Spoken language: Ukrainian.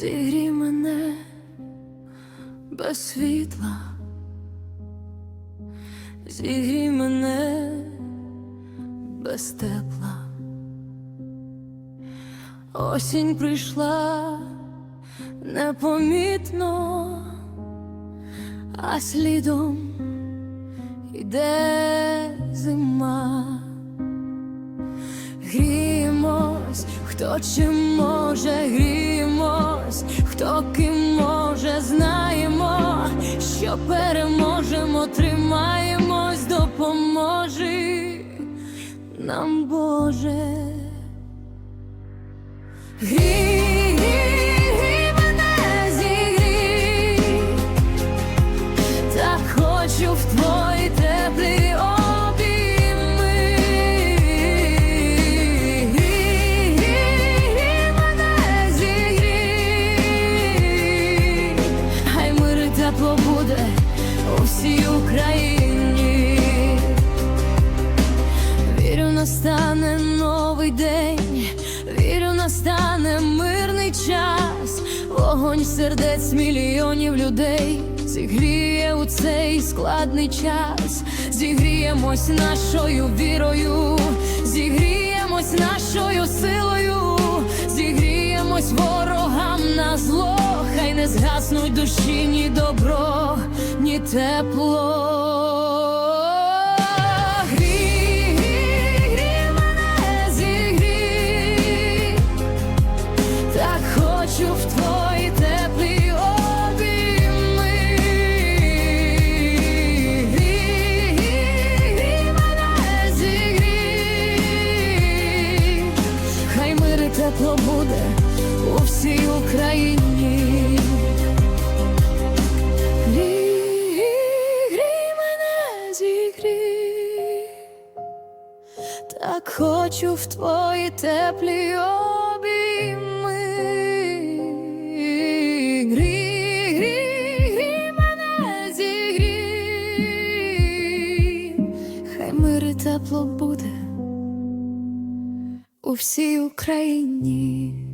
зігрій мене без світла, зігрій мене без тепла. Осінь прийшла непомітно, а слідом іде зима. Гріємось, хто чим може, гріємось, хто ким може, знаємо, що переможемо, тримаємось, допоможи нам, Боже. Мене зігрій, так хочу в твої всій Україні. Вірю, настане новий день, вірю, настане мирний час, вогонь сердець мільйонів людей. Зігріє у цей складний час, зігріємось нашою вірою, зігріємось нашою силою, зігріємось ворогам на зло, згаснуть душі ні добро, ні тепло. Тепло буде у всій Україні. Зігрій, так хочу в твої теплі обійми. Грій, грій, грій мене зігрій, хай мир і тепло буде у всій Україні.